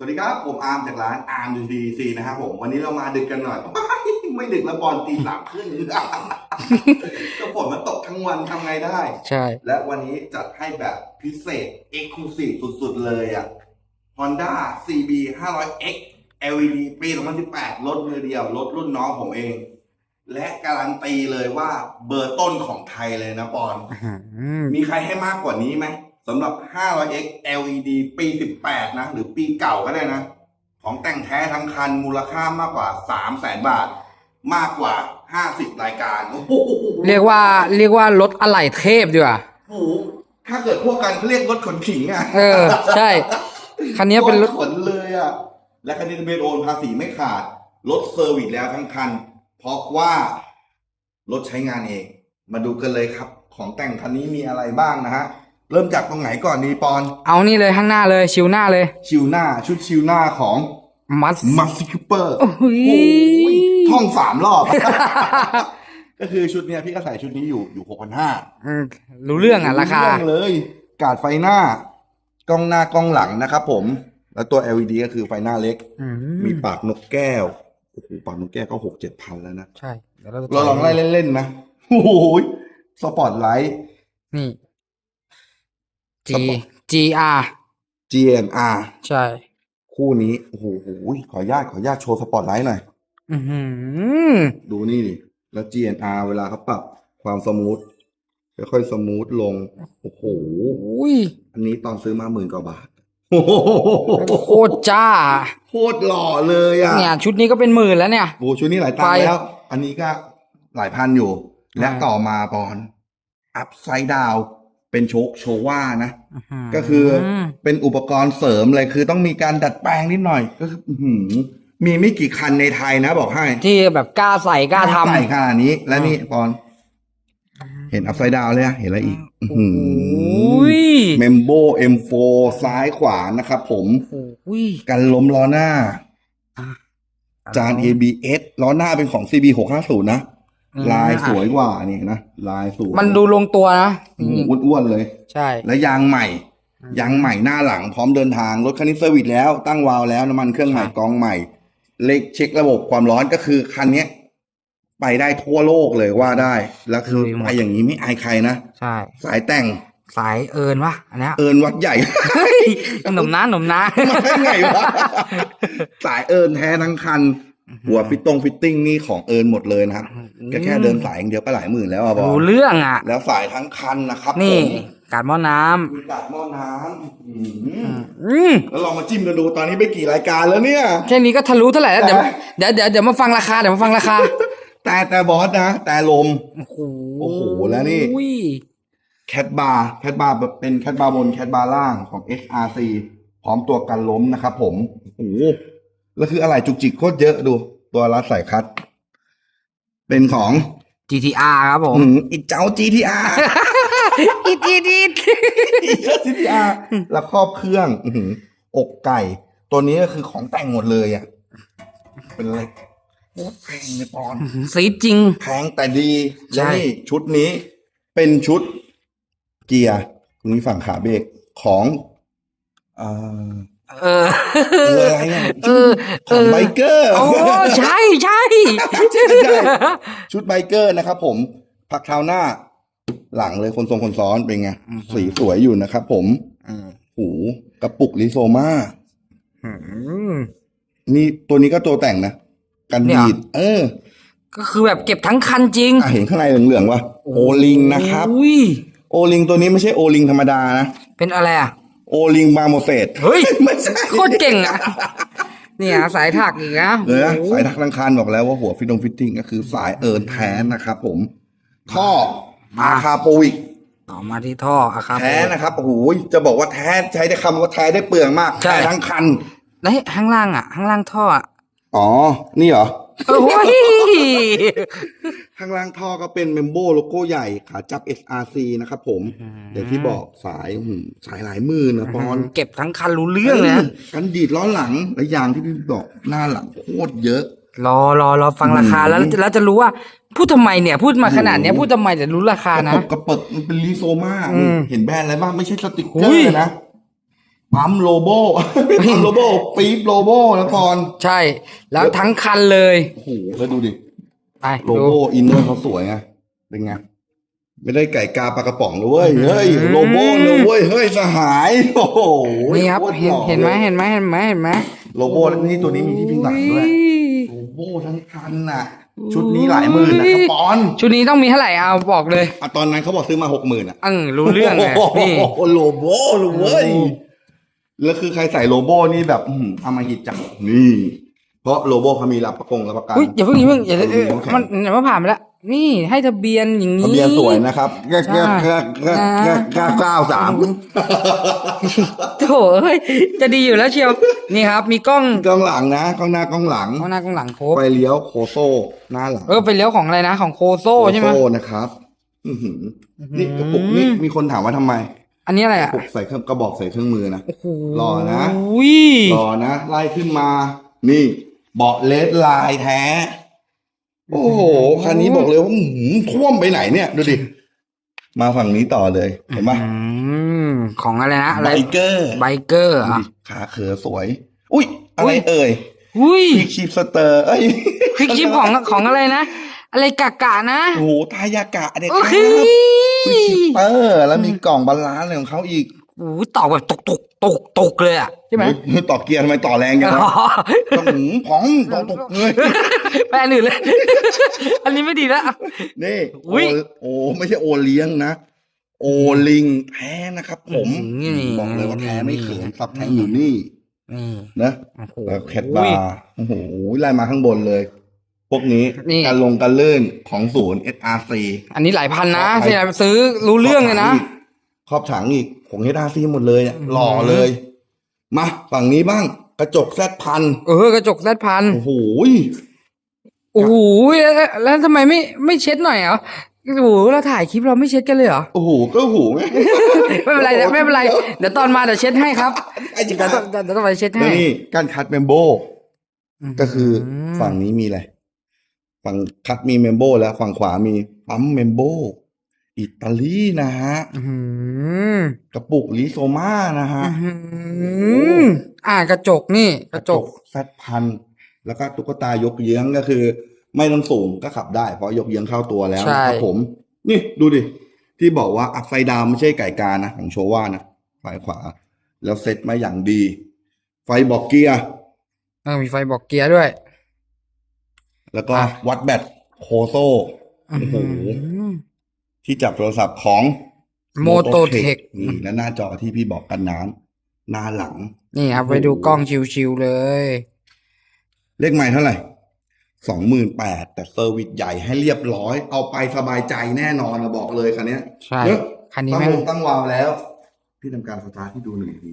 สวัสดีครับ ผมอาร์มจากร้านอาร์มดูดีซีนะครับผม วันนี้เรามาดึกกันหน่อย ไม่ดึกแล้วบอลตีสามครึ่งก็ฝนมันตกทั้งวันทำไงได้ ใช่ และวันนี้จัดให้แบบพิเศษ Exclusive สุดๆเลยอะ Honda CB 500X LED ปี2018รถมือเดียวรถรุ่นน้องผมเอง และการันตีเลยว่าเบอร์ต้นของไทยเลยนะปอนอืมมีใครให้มากกว่านี้ไหม สำหรับ 500x LED ปี 18 นะ หรือปีเก่าก็ได้นะ ของแต่งแท้ทั้งคันมูลค่ามากกว่า 3 0 0แสนบาท มากกว่า 50 รายการโอ้โหเรียกว่าเรียกว่ารถอะไหล่เทพดีกว่าโอ้โหถ้าเกิดพวกกันเขาเรียกรถขนขิงอะเออ ใช่ คันนี้เป็นรถขนเลยอะ และคันนี้ทะเบียนโอนภาษีไม่ขาด รถเซอร์วิสแล้วทั้งคัน เพราะว่ารถใช้งานเอง มาดูกันเลยครับ ของแต่งคันนี้มีอะไรบ้างนะฮะ เริ่มจากตรงไหนก่อนดีปอน เอานี่เลยข้างหน้าเลยชิวหน้าเลย ชิวหน้าชุดชิวหน้าของมัสมัสซิคูเปอร์โอ้โหท่องสามรอบ ก็คือชุดเนี้ยพี่ก็ใส่ชุดนี้อยู่อยู่หกพันห้าอืมรู้เรื่องอะ ราคาเลย กาดไฟหน้ากล้องหน้ากล้องหลังนะครับผม แล้วตัว LED ก็คือไฟหน้าเล็กอืมีปากนกแก้วโอ้โหปากนกแก้วก็หกเจ็ดพันแล้วนะ ใช่เดี๋ยวเราจะเราลองไล่เล่นๆนะโอ้โหสปอตไลท์นี่ G สปอร์ต G R GMR ใช่ คู่นี้โอ้โหขออนุญาตขออนุญาตโชว์สปอตไลท์หน่อยอือหือดูนี่ดิแล้ว GNR เวลาเขาปรับความสมูทค่อยๆสมูทลง โอ้โหอุ้ยอันนี้ตอนซื้อมาหมื่นกว่าบาทโอ้โหโคตรจ้า โคตรหล่อเลยอะเนี่ยชุดนี้ก็เป็นหมื่นแล้วเนี่ยโอ้ชุดนี้หลายตังไฟค์แล้ว อันนี้ก็หลายพันอยู่ และอ่าต่อมาปอนอัพไซด์ดาว เป็นโชคโชว่านะอื้อหืก็คือเป็นอุปกรณ์เสริมเลยคือต้องมีการดัดแปลงนิดหน่อย ก็คืออื้อหือมีไม่กี่คันในไทยนะบอกให้ ที่แบบกล้าใส่กล้าทำใส่ขนาดนี้ และนี่ปอน เห็นอัพไซด์ดาวเลยอะเห็นอะไรอีกโอ้ยเมมโบ M4 ซ้ายขวานะครับผมโอ้ยกันล้มล้อหน้าอะจาน ABS ล้อหน้าเป็นของ CB 650นะอืม ลายสวยกว่านี่นะลายสวยมันดูลงตัวนะโอ้โหอ้วนๆเลย ใช่ และยางใหม่ยางใหม่หน้าหลังพร้อมเดินทางรถคันนี้เซอร์วิสแล้วตั้งวาล์วแล้วน้ำมันเครื่องใหม่กองใหม่ เล็กเช็คระบบความร้อนก็คือคันเนี้ยไปได้ทั่วโลกเลยว่าได้ แล้วคือไปอย่างนี้ไม่อายใครนะใช่ สายแต่งสายเอิญวะอันเนี้ยเอินวัดใหญ่หนุ่มนะหนุ่มนะมาได้ไงวะสายเอินแท้ทั้งคัน หัวฟิตตรงฟิตติ้งนี่ของเอินหมดเลยนะครับก็แค่เดินสายอย่างเดียวก็หลายหมื่นแล้วอะบอรู้ลเรื่องอะ แล้วสายทั้งคันนะครับนี่ผมการหม้อน้มีกาดหม้อน้ำอื้อหือำอืมแล้วลองมาจิ้มกันดูตอนนี้ไปกี่รายการแล้วเนี่ย แค่นี้ก็ทะลุเท่าไหร่แล้วเดี๋ยวแต่เดี๋ยวเดี๋ยวเดี๋ยวมาฟังราคาเดี๋ยวมาฟังราคา แต่แต่บอสนะ แต่ลม โอ้โหโอ้โหแล้วนี่แคทบาร์แคทบาร์แบบเป็นแคทบาร์บนแคทบาร์ล่างของ HRC พร้อมตัวกันล้มนะครับผมโอ้โห แล้วคืออะไรจุกจิกโคตรเยอะดู ตัวรัดสายคัด เป็นของ GTR ครับผมอืมอีเจ้า GTR อีดอีดอีดอีเจ้า GTR แล้วครอบเครื่องอื้อหืออกไก่ ตัวนี้ก็คือของแต่งหมดเลยอะ เป็นอะไรโคตรแพงเลยปอนสีจริง แพงแต่ดีใช่และนี่ชุดนี้เป็นชุดเกียร์ตรงนี้ฝั่งขาเบรกของเอ่อ เออเอออะไรอะเออชุดของไบเกอร์โอ้ใช่ใช่ใช่ใช่ชุดไบเกอร์นะครับผมพักเท้าหน้า หลังเลยคนทรงคนซ้อนเป็นไงอือหือสีสวยอยู่นะครับผมอืมหูกระปุกลิโซมาอืมนี่ตัวนี้ก็ตัวแต่งนะ กันเนี่ยดีด เออ ก็คือแบบเก็บทั้งคันจริงอะเห็นข้างในเหลืองๆวะโอลิงนะครับอุ้ยโอลิงตัวนี้ไม่ใช่โอลิงธรรมดานะ เป็นอะไรอะ โอลิงบาโมเซตเฮ้ย ไม่ใช่โคตรเก่งอะ เนี่ย สายถักอีกนะเออโอ้โหสายทักลังคานบอกแล้วว่าหัวฟิตตงฟิตติ้งก็คือสายเอิร์นแท้นะครับผม ท่ออาคาโปวิกต่อมาที่ท่ออะครับแท้นะครับโอ้โหจะบอกว่าแท้ใช้ได้คำว่าแท้ได้เปลืองมากใช่แท้ทั้งคันแล้วข้างล่างอะข้างล่างท่ออะอ๋อ นี่เหรอ โอ้ยข้างล่างท่อก็เป็นเมมโบโลโก้ใหญ่ขาจับ SRC นะครับผมอย่างที่บอกสายหืมสายหลายหมื่นนะปอนเก็บทั้งคันรู้เรื่องเลยนะกันดีดล้อหลังและยางที่พี่บอกหน้าหลังโคตรเยอะ รอรอรอฟังราคาอืมแล้วแล้วจะรู้ว่าพูดทำไมเนี่ย พูดมาขนาดเนี้ยโอ้โหพูดทำไมแต่รู้ราคากระนะปกกระเปิดมันเป็นลีโซมาอืมเห็นแบรนด์อะไรบ้างไม่ใช่สติกเกอุ้อยร์นะ ปั๊มโลโบปั๊มโลโบปี๊บโลโบนะก่อนใช่ แล้วทั้งคันเลยโอ้โหแล้วดูดิไปโลดูโก้อินเนอร์เขาสวยไงเป็นไงไม่ได้ไก่กาปลากระป๋องเลยเว้ยเฮ้ยโลโก้เลยเว้ยเฮ้ยสหายโอ้โหนี่ครับโตเห็นล่อเห็นไหมลยเห็นไหมเห็นไหมเห็นไหมโลโก้นี่ตัวนี้มีที่พิงหลังด้วยโอ้โลโก้ทั้งคันน่ะ ชุดนี้หลายหมื่นนะครับปอนชุดนี้ต้องมีเท่าไหร่เอาบอกเลยอะตอนนั้นเขาบอกซื้อมาหกหมื่นอะอืงรู้เรื่องเลยนี่โอ้โหโลโก้เลยเว้ยโอ้ แล้วคือใครใส่โลโก้นี่แบบอืมเอามาหิดจังนี่ เพราะโลโก้เขามีรับประกงรับประกัน อุ้ยอย่าเพิ่งอย่าเพิ่งอย่าเออเออน้ำแข็งมันเดี๋ยวมันผ่านไปแล้วนี่ให้ทะเบียนอย่างนี้ ทะเบียนสวยนะครับแค่แค่แค่แค่แค่แค่เก้าสาม โถเอ้ยจะดีอยู่แล้วเชียวนี่ครับ มีกล้องกล้องหลังนะกล้องหน้ากล้องหลัง กล้องหน้ากล้องหลังครบไฟเลี้ยวโคโซ่หน้าหลังเออไปเลี้ยวของอะไรนะของโคโซ่ใช่ไหม โคโซ่นะครับ อื้อหือนี่กระปุกนี่มีคนถามว่าทำไม อันนี้อะไรกระอะปุกใส่เครื่องกระบอกใส่เครื่องมือนะโอ้โหหล่อนะอุ้ยรอนะไล่ขึ้นมา นี่ เบาะเลสลายแท้ โอ้โหคันนี้บอกเลยว่าอื้อหือท่วมไปไหนเนี่ยดูดิมาฝั่งนี้ต่อเลย เห็นปะอืมของอะไรนะอะไรไบเกอร์ไบเกอร์ดูอะดิขาเขือสวย อุ้ยอะไรอุ๊ยเอ่ยอุ้ยพริกชีพสเตอร์เอ้ยพริกชิปของของอะไรนะ อะไรกะกะนะ โอ้โหทายากะเด็ดโอคเครับพริกชีพเตอร์แล้วมีกล่องบาลานซ์อะไรของเขาอีกโอ้โหตอกแบบตกตกตกตกเลยอะใช่ไหมโอ้ยต่อเกียร์ทำไมต่อแรงจังวะต้องหืมผองต่อตกเลยแปลอื่นเลย อันนี้ไม่ดีแล้ว นี่อุ๊ยโอโอ้ไม่ใช่โอเลี้ยงนะ โอลิงแท้นะครับ ผมนี่บอกเลยว่าแท้ไม่เขินนี่ซับแท้งอยู่นี่นี่นะโอ้โหแล้วแคทบาร์โอ้โหไล่มาข้างบนเลย พวกนี้นี่ การลงการลื่นของศูนย์ SRC อันนี้หลายพันนะขอบคุณที่ซื้อรู้เรื่องเลยนะ ครอบถังอีกของ SRC หมดเลยอะอืมหล่อเลย มาฝั่งนี้บ้างกระจกแซดพันเออกระจกแซดพันโอ้โหโอ้โหแล้วแล้วทำไมไม่ไม่เช็ดหน่อยเหรอโอ้โหเราถ่ายคลิปเราไม่เช็ดกันเลยเหรอ โอ้โหก็หูไง ไม่เป็นไรไม่เป็นไร เดี๋ยวตอนมาเดี๋ยวเช็ดให้ครับไอ้จิเดี๋ยวกาต้องเดี๋ยวต้องไปเช็ดแล้วให้นี่การคัดเมมโบก็คือฝั่งนี้มีอะไร ฝั่งคัดมีเมมโบแล้วฝั่งขวามีปั๊มเมมโบอิตาลีนะฮะอื้อหือกระปุกลิโซมานะฮะอื้อหืออ่ากระจกนี่ กระจกแซดพัน แล้วก็ตุ๊กตายกเยื้องก็คือ ไม่ต้องสูงก็ขับได้ เพราะยกเยื้องเข้าตัวแล้วใช่นะครับผม นี่ดูดิ ที่บอกว่าอัพไซด์ดาวไม่ใช่ไก่กานะ ของโชว่านะฝ่ายขวา แล้วเซ็ตมาอย่างดี ไฟบอกเกียร์เออมีไฟบอกเกียร์ด้วย แล้วก็อะวัดแบตโคโซโอ้โหอื้อหือที่จับโทรศัพท์ของ Mototech นี่และหน้าจอที่พี่บอกกันน้ำหน้าหลัง นี่ครับไปดูกล้องชิวๆเลย เลขใหม่เท่าไหร่สองหมื่นแปดแต่เซอร์วิสใหญ่ให้เรียบร้อย เอาไปสบายใจแน่นอนนะบอกเลยคันเนี้ยใช่เนอะคันนี้ตั้งแม่งวงตั้งวาวแล้ว พี่ทำการสตาร์ทที่ดูหนึ่งที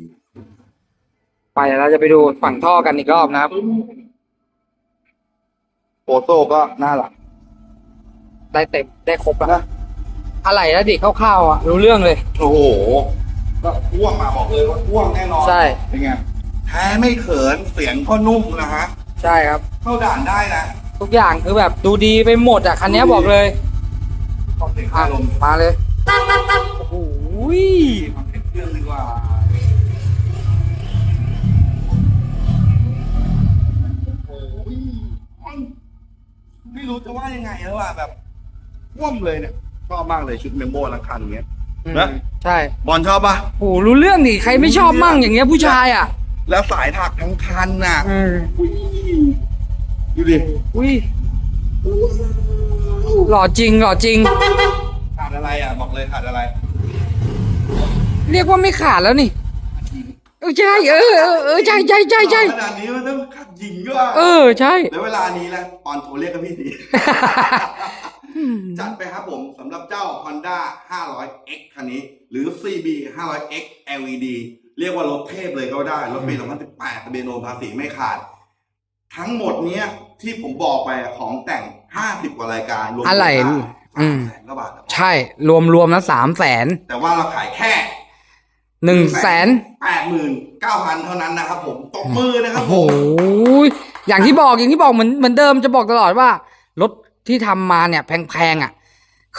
ไปแล้วเราจะไปดูฝั่งท่อกันอีกรอบนะครับ โฟโต้ก็หน้าหลังได้เต็มได้ครบแล้วอะไรแล้วดิคร่าวๆอะรู้เรื่องเลย โอ้โหก็พ่วงมาบอกเลยว่าพ่วงแน่นอนใช่ เป็นไงแท้ไม่เขินเสียงก็นุ่มนะฮะใช่ครับ เข้าด่านได้นะทุกอย่างคือแบบดูดีไปหมดอะคันนี้บอกเลยขอบเสียงอะอารมณ์มาเลยโอ้โหยฟัง ไม่รู้จะว่ายังไงแล้วอะแบบว่มเลยเนี่ยชอบมากเลยชุดเมมโมลังคันเงี้ย นะ ใช่บอลชอบปะโอ้โหรู้เรื่องดิใครไม่ชอบมั่งอย่างเงี้ยผู้ชายอะแล้วสายถักทั้งคันน่ะอืมดูดิอุ้ยหล่อจริงหล่อจริง ขาดอะไรอะบอกเลยขาดอะไรเรียกว่าไม่ขาดแล้วนี่เออใช่เออเออเออใช่ใช่ใช่ใช่ขนาดนี้มันต้อง ขัดหญิงด้วยเออใช่ แล้วเวลานี้แหละปอนโทรเรียกกับพี่ทีจัดไปครับผมสำหรับเจ้า Honda 500X คันนี้ หรือ CB 500X LED เรียกว่ารถเทพเลยก็ได้ รถปี 2018ทะเบียนโนภาษีไม่ขาด ทั้งหมดเนี้ยที่ผมบอกไปอะของแต่ง 50 กว่ารายการ รวมอะไรมูลอืค่ามแสนกว่าบาทนะใช่รวมรวมแล้วสามแสนแต่ว่าเราขายแค่ หนึ่งแสนแปดหมื่นเก้าพันเท่านั้นนะครับผมตบมือนะครับโอ้ผโหมอย่างที่บอกอย่างที่บอกเหมือนเหมือนเดิมจะบอกตลอดว่ารถที่ทำมาเนี่ยแพงๆอะ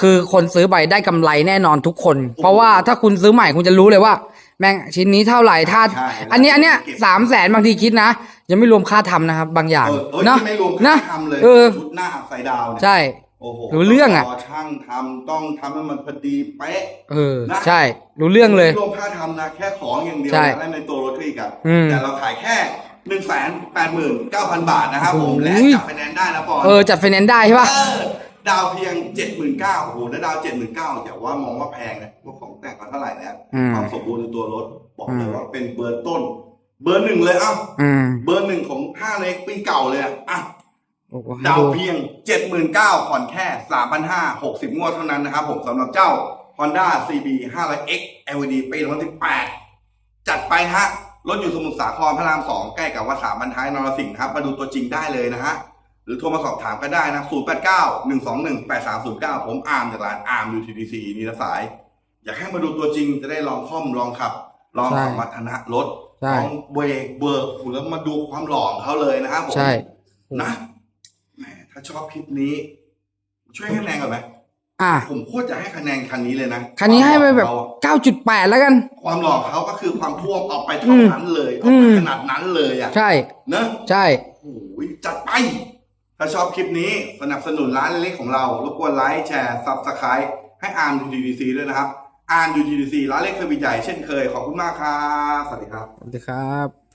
คือคนซื้อไปได้กำไรแน่นอนทุกคน เพราะว่าถ้าคุณซื้อใหม่คุณจะรู้เลยว่า แม่งชิ้นนี้เท่าไหร่ถ้าใช่อันนี้อันเนี้ยเก็บสามแสนบางทีคิดนะยังไม่รวมค่าทำนะครับ บางอย่างเออเออเนาะที่ไม่รวมนะค่าทำเลยเออชุดหน้าอัพไซด์ดาวน์เนี่ยใช่ โอ้โหรู้เรื่องอะช่างทำต้องทำให้มันพอดีเป๊ะเออนะใช่ รู้เรื่องเลยไม่รวมค่าทำนะแค่ของอย่างเดียวใช่นะและในตัวรถก็อีกอะอืมแต่เราขายแค่หนึ่งแสนแปดหมื่นเก้าพันบาทนะครับผมโอ้โหและจับไฟแนนซ์ได้นะปอนเออจัดไฟแนนซ์ได้ใช่ปะเออดาวเพียงเจ็ดหมื่นเก้าโอ้โหแล้วดาวเจ็ดหมื่นเก้าอย่าว่ามองว่าแพงนะพวกของแต่งมาเท่าไหร่เนี่ยอืมความสมบูรณ์ในตัวรถบอกเลยอืมว่าเป็นเบอร์ต้น เบอร์หนึ่งเลยเอ้าอืมเบอร์หนึ่งของห้าเล็กปีเก่าเลยอะอะโอ้โหให้ ดาวดูเพียง 79,000ผ่อนแค่ 3,500 60 งวดเท่านั้นนะครับผมสำหรับเจ้า Honda CB 500X LED ปี2018 จัดไปฮะ รถอยู่สมุทรสาครพระราม 2 ใกล้กับวัดสามบรรท้ายนรสิงห์ครับ มาดูตัวจริงได้เลยนะฮะ หรือโทรมาสอบถามก็ได้นะ 089 121 8309 ผมอาร์มจากร้านอาร์ม UTDC นีรสาย อยากให้มาดูตัวจริงจะได้ลองค่อมลองขับ ลองใช่สมรรถนะรถใช่ลองเบรกเบิร์กโอ้โหแล้วมาดูความหล่อของเขาเลยนะครับผมใช่นะแหม ถ้าชอบคลิปนี้ ช่วยให้คะแนนก่อนไหมอะผมโคตรจะให้คะแนนคันนี้เลยนะคันนี้ให้ไปแบบความหล่อของเขา9.8แล้วกัน ความหล่อของเขาก็คือความท่วมเอาไปเท่านั้นเลยเอาอืไปมขนาดนั้นเลยอะใช่เนอะใช่โอ้ยจัดไป ถ้าชอบคลิปนี้สนับสนุนร้านเล็กๆของเรารบกวนไลค์แชร์ซับสไครต์ให้อาร์ม UTDC ด้วยนะครับอาร์ม UTDC ร้านเล็กสวิตใหญ่เช่นเคยขอบคุณมากครับสวัสดีครับสวัสดีครับ